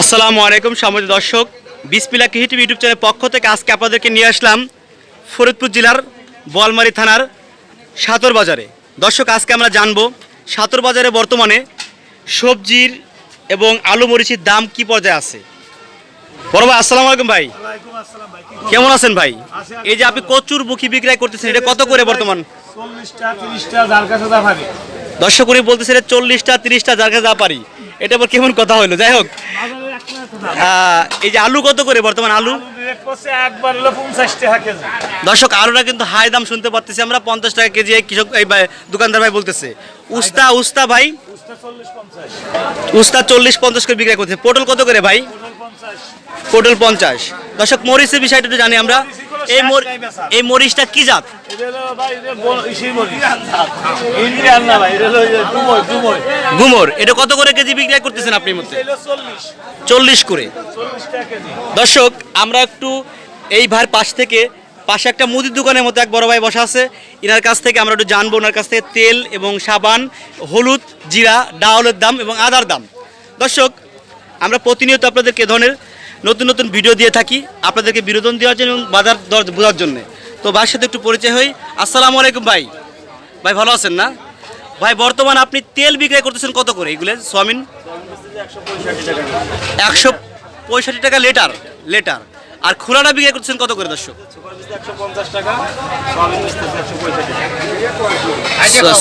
আসসালামু আলাইকুম সামুদ্রিক দর্শক বিসমিল্লা কৃষি ইউটিউব চ্যানেলের পক্ষ থেকে আজকে আপনাদেরকে নিয়ে আসলাম ফরিদপুর জেলার বোয়ালমারি থানার সাতর বাজারে। দর্শক আজকে আমরা জানব সাতর বাজারে বর্তমানে সবজির এবং আলু মরিচির দাম কি পর্যায়ে আছে। বড় ভাই আসসালামু আলাইকুম ভাই। কেমন আছেন ভাই? এই যে আপনি কচুর বুকি বিক্রয় করতেছেন এটা কত করে বর্তমান? চল্লিশটা তিরিশটা যার কাছে দর্শক করে বলতেছেন চল্লিশটা, তিরিশটা, যার কাছে যা পারি। এটা আবার কেমন কথা হলো যাই হোক। তো এই যে আলু কত করে বর্তমান আলু? দর্শক, আলুটা কিন্তু হাই দাম শুনতে পাচ্ছি আমরা। পঞ্চাশ টাকা কেজি কৃষক, এই দোকানদার ভাই বলতেছে। উস্তা উস্তা ভাই? উস্তা চল্লিশ, পঞ্চাশ করে বিক্রয় করছে। পটল কত করে ভাই? পটল পঞ্চাশ। দর্শক, মরিচের বিষয়টা একটু জানি আমরা। এই এই মরিচটা কি জাত? গুমর এটা কত করে কেজি বিক্রি করতেছেন আপনি মধ্যে চল্লিশ। করে। দর্শক আমরা একটু এই ভাইয়ের পাশ থেকে পাশে একটা মুদির দোকানের মতো এক বড় ভাই বসা আছে। এনার কাছ থেকে আমরা একটু জানব ওনার কাছ থেকে তেল এবং সাবান হলুদ জিরা ডাউলের দাম এবং আদার দাম। দর্শক আমরা প্রতিনিয়ত আপনাদেরকে এ ধরনের নতুন নতুন ভিডিও দিয়ে থাকি আপনাদেরকে বিনোদন দেওয়ার জন্য এবং বাজার দর বোঝার জন্য। তো ভাইয়ের সাথে একটু পরিচয় হই। আসসালামু আলাইকুম ভাই। ভাই ভালো আছেন না? ভাই বর্তমান আপনি তেল বিক্রয় করতেছেন কত করে এগুলো? সোয়াবিন? একশো পঁয়ষট্টি টাকা লেটার লেটার। আর খোলাটা বিক্রি করতেছেন কত করে দর্শক?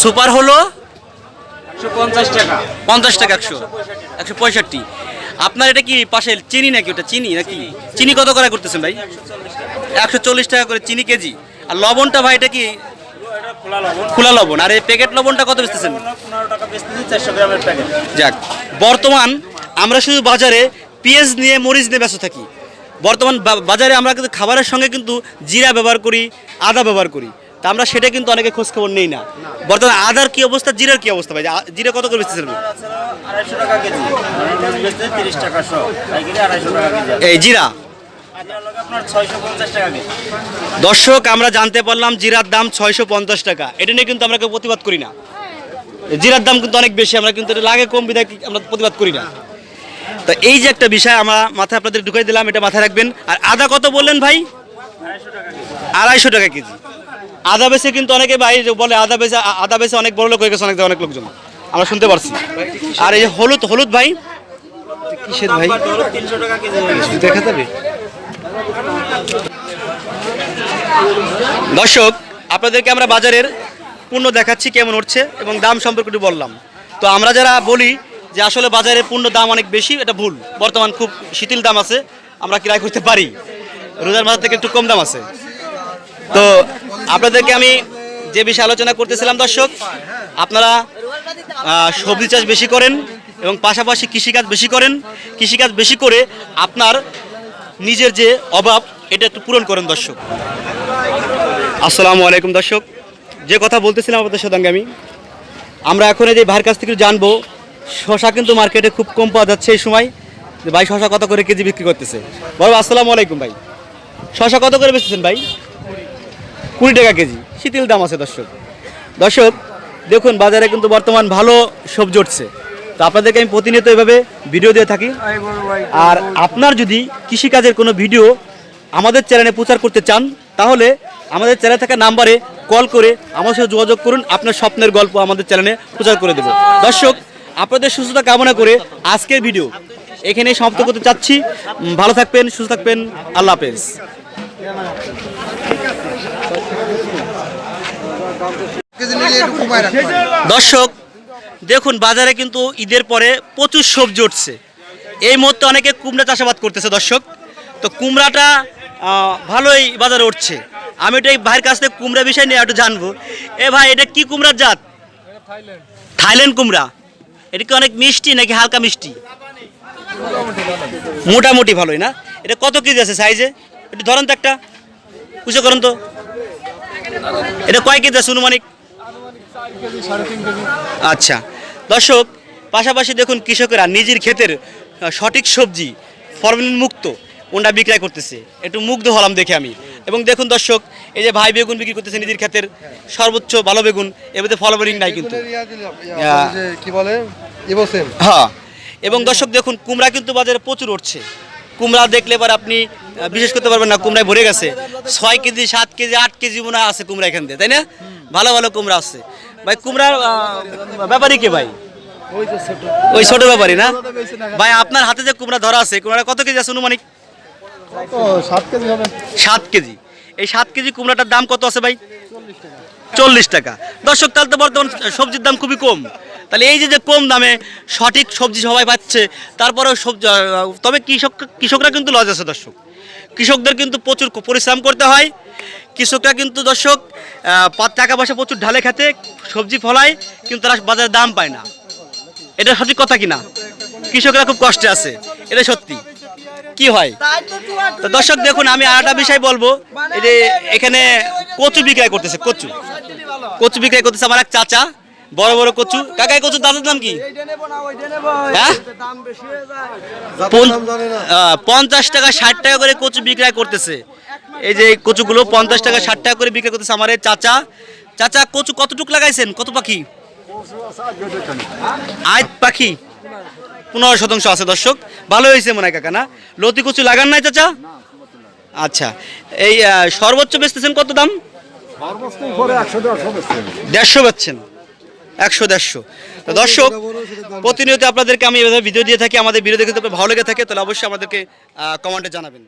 সুপার হলো? পঞ্চাশ টাকা। পঞ্চাশ টাকা একশো। একশো পঁয়ষট্টি। আপনার এটা কি পাশে চিনি নাকি? ওটা চিনি নাকি? চিনি কত করে করতেছেন ভাই? একশো চল্লিশ টাকা করে চিনি কেজি। আর লবণটা ভাই, এটা কি? খোলা লবণ। আর এই প্যাকেট লবণটা কত বেচতেছেন? যাক, বর্তমান আমরা শুধু বাজারে পেঁয়াজ নিয়ে, মরিচ নিয়ে ব্যস্ত থাকি। বর্তমান বাজারে আমরা কিন্তু খাবারের সঙ্গে কিন্তু জিরা ব্যবহার করি, আদা ব্যবহার করি। তা আমরা সেটা কিন্তু অনেকে খোঁজ খবর নেই না। বর্তমানে আদার কি অবস্থা জিরার কি অবস্থা ভাই? জিরা কত করে বেচতেছেন এই জিরা? দর্শক আমরা জানতে পারলাম জিরার দাম ছয়শো পঞ্চাশ টাকা। এটা নিয়ে কিন্তু আমরা কেউ প্রতিবাদ করি না। জিরার দাম কিন্তু অনেক বেশি আমরা কিন্তু এটা লাগে কম বিধায় আমরা প্রতিবাদ করি না। তো এই যে একটা বিষয় আমরা মাথায় আপনাদের ঢুকাই দিলাম এটা মাথায় রাখবেন। আর আদা কত বললেন ভাই? আড়াইশো টাকা কেজি। আদা বেচে কিন্তু অনেকে ভাই বলে আদা বেচে আদা বেচে অনেক বড় লোক হয়ে গেছে অনেক অনেক লোকজন। আমরা শুনতে পারছি। আর এই যে হলুদ হলুদ ভাই? কিসের ভাই? দেখা যাবে। দর্শক আপনাদেরকে আমরা বাজারের পণ্য দেখাচ্ছি কেমন হচ্ছে এবং দাম সম্পর্কে একটু বললাম। তো আমরা যারা বলি যে আসলে বাজারে পণ্য দাম অনেক বেশি এটা ভুল। বর্তমান খুব শিথিল দাম আছে আমরা ক্রয় করতে পারি। রোজার বাজার থেকে একটু কম দাম আছে। তো আপনাদেরকে আমি যে বিষয়ে আলোচনা করতেছিলাম, দর্শক, আপনারা সবজি চাষ বেশি করেন এবং পাশাপাশি কৃষিকাজ বেশি করেন। কৃষিকাজ বেশি করে আপনার নিজের যে অভাব, এটা একটু পূরণ করেন, দর্শক। আসসালামু আলাইকুম, দর্শক। যে কথা বলতেছিলাম আপনাদের সঙ্গে আমি, আমরা এখন এই যে ভাইয়ের কাছ থেকে জানব, শশা কিন্তু মার্কেটে খুব কম পাওয়া যাচ্ছে এই সময়। ভাই, শশা কত করে কেজি বিক্রি করতেছে? বড় আসসালামু আলাইকুম, ভাই। শশা কত করে বেচতেছেন, ভাই? কুড়ি টাকা কেজি। শীতল দাম আছে দর্শক। দর্শক, দেখুন, বাজারে কিন্তু বর্তমান ভালো সবজি উঠছে তো আপনাদেরকে আমি প্রতিনিয়ত এভাবে ভিডিও দিয়ে থাকি। আর আপনার যদি কৃষিকাজের কোনো ভিডিও আমাদের চ্যানেলে প্রচার করতে চান, তাহলে আমাদের চ্যানেল থাকা নাম্বারে কল করে আমার সাথে যোগাযোগ করুন। আপনার স্বপ্নের গল্প আমাদের চ্যানেলে প্রচার করে দেবো। দর্শক, আপনাদের সুস্থতা কামনা করে আজকের ভিডিও এখানে সমাপ্ত করতে চাচ্ছি। ভালো থাকবেন, সুস্থ থাকবেন। আল্লাহ হাফেজ। দর্শক, দেখুন, বাজারে কিন্তু ঈদের পরে প্রচুর সবজি উঠছে। এই মুহূর্তে অনেকে কুমড়া চাষাবাদ করতেছে, দর্শক। তো কুমড়াটা ভালোই বাজারে উঠছে। আমি এটা ভাইয়ের কাছ থেকে কুমড়া বিষয় নিয়ে একটু জানব। এ ভাই, এটা কি কুমড়ার জাত? থাইল্যান্ড কুমড়া। এটা কি অনেক মিষ্টি নাকি হালকা মিষ্টি? মোটামুটি ভালোই না? এটা কত কেজি আছে সাইজে একটু ধরেন তো একটা। উঁচু করুন তো। এটা কয় কেজি আছে অনুমানিক? আচ্ছা। দর্শক পাশাপাশি দেখুন কৃষকেরা নিজের ক্ষেতের সঠিক সবজি ফরমালিন মুক্ত ওনটা বিক্রয় করতেছে। একটু মুগ্ধ হলাম দেখে আমি। এবং দেখুন দর্শক এই যে ভাই বেগুন বিক্রি করতেছে নিজের ক্ষেতের সর্বোচ্চ ভালো বেগুন এবারে ফলবেরিং নাই কিন্তু। কি বলে হ্যাঁ। এবং দর্শক দেখুন কুমড়া কিন্তু বাজারে প্রচুর উঠছে। কুমড়া দেখলে পরে আপনি বিশেষ করতে পারবেন না কুমড়ায় ভরে গেছে। ছয় কেজি সাত কেজি আট কেজি মনে হয় আছে কুমড়া এখান দিয়ে তাই না? ভালো ভালো কুমড়া আছে। ভাই কুমড়ার ব্যাপারই কে ভাই? ওই ছোট ব্যাপারই না? ভাই আপনার হাতে যে কুমড়া ধরা আছে কুমড়া কত কেজি আছে অনুমানিক? সাত কেজি হবে। সাত কেজি। এই সাত কেজি কুমড়াটার দাম কত আছে ভাই? চল্লিশ টাকা। দর্শক তাহলে তো বর্তমান সবজির দাম খুবই কম। তাহলে এই যে কম দামে সঠিক সবজি সবাই পাচ্ছে, তারপরেও সবজি, তবে কৃষক, কৃষকরা কিন্তু লজ আছে দর্শক। কৃষকদের কিন্তু প্রচুর পরিশ্রম করতে হয়। কৃষকরা কিন্তু দর্শক টাকা পয়সা প্রচুর ঢালে খেতে, সবজি ফলায়, কিন্তু তারা বাজারে দাম পায় না। এটা সঠিক কথা কিনা? কৃষকরা খুব কষ্টে আছে, এটা সত্যি। কি হয়? তো দর্শক দেখুন, আমি আর একটা বিষয় বলব। এই যে এখানে কচু বিক্রয় করতেছে, কচু। কচু বিক্রয় করতেছে আমার এক চাচা। বড় বড় কচু। কাকাই কচুর দামের দাম কি? হ্যাঁ? পঞ্চাশ টাকা ষাট টাকা করে কচু বিক্রয় করতেছে। এই যে কচুগুলো পঞ্চাশ টাকা ষাট টাকা করে বিক্রয় করতেছে আমার চাচা। চাচা কচু কতটুক লাগাইছেন? কত পাখি? আয় পাখি। পনেরো শতাংশ আছে দর্শক। ভালো হয়েছে মনে হয় কাকা না? লতি কচু লাগান নাই চাচা? আচ্ছা। এই সর্বোচ্চ বেচতেছেন কত দাম? দেড়শো বেচছেন। একশো দেড়শো। তো দর্শক, প্রতিনিয়ত আপনাদেরকে আমি ভিডিও দিয়ে থাকি, আমাদের ভিডিও দেখে ভালো লেগে থাকে, তাহলে অবশ্যই আমাদেরকে কমেন্টে জানাবেন।